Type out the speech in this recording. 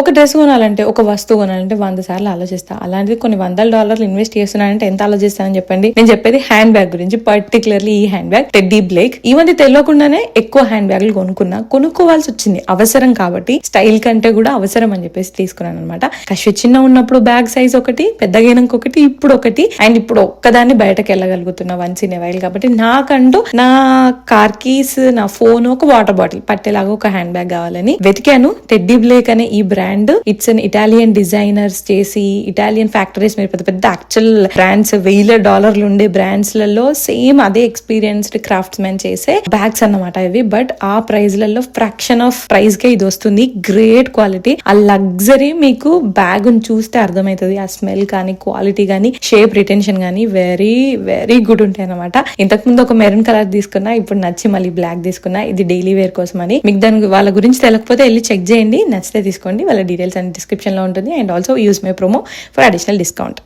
ఒక డ్రెస్ కొనాలంటే ఒక వస్తువు కొనాలంటే వంద సార్లు ఆలోచిస్తా. అలాంటిది కొన్ని వందల డాలర్లు ఇన్వెస్ట్ చేస్తున్నానంటే ఎంత ఆలోచిస్తానని చెప్పండి. నేను చెప్పేది హ్యాండ్ బ్యాగ్ గురించి పర్టికులర్లీ ఈ హ్యాండ్ బ్యాగ్ టెడ్డీ బ్లేక్ ఈ మధ్య తెలియకుండానే ఎక్కువ హ్యాండ్ బ్యాగ్లు కొనుక్కున్నా. కొనుక్కోవాల్సి వచ్చింది. అవసరం కాబట్టి స్టైల్ కంటే కూడా అవసరం అని చెప్పేసి తీసుకున్నాను అనమాట కష్ట చిన్న ఉన్నప్పుడు బ్యాగ్ సైజ్ ఒకటి పెద్దగైనాక ఒకటి ఇప్పుడు ఒకటి. అండ్ ఇప్పుడు ఒక్కదాన్ని బయటకు వెళ్ళగలుగుతున్నా వన్స్ ఇన్ వైల్ కాబట్టి నాకంటూ నా కార్ కీస్ నా ఫోన్ ఒక వాటర్ బాటిల్ పట్టేలాగా ఒక హ్యాండ్ బ్యాగ్ కావాలని వెతికాను. టెడ్డీ బ్లేక్ అనే ఈ brand it's an Italian designers చేసి ఇటాలియన్ ఫ్యాక్టరీస్ మీరు పెద్ద పెద్ద యాక్చువల్ బ్రాండ్స్ వేల డాలర్లు ఉండే బ్రాండ్స్లలో సేమ్ అదే ఎక్స్పీరియన్స్డ్ క్రాఫ్ట్స్ మ్యాన్ చేసే బ్యాగ్స్ అన్నమాట ఇవి. బట్ ఆ ప్రైస్లలో ఫ్రాక్షన్ ఆఫ్ ప్రైస్ కే ఇది వస్తుంది. గ్రేట్ క్వాలిటీ ఆ లగ్జరీ మీకు బ్యాగ్ చూస్తే అర్థమవుతుంది ఆ స్మెల్ కానీ క్వాలిటీ కానీ షేప్ రిటెన్షన్ కానీ వెరీ వెరీ గుడ్ ఉంటాయి అనమాట ఇంతకు ముందు ఒక మెరూన్ కలర్ తీసుకున్నా ఇప్పుడు నచ్చి మళ్ళీ బ్లాక్ తీసుకున్నా ఇది డైలీ వేర్ కోసం అని మీకు దాని వాళ్ళ గురించి తెలియకపోతే వెళ్ళి చెక్ చేయండి. నచ్చితే తీసుకోండి. వాళ్ళ డీటెయిల్స్ అండ్ డిస్క్రిప్షన్లో ఉంటుంది. And also use my promo for additional discount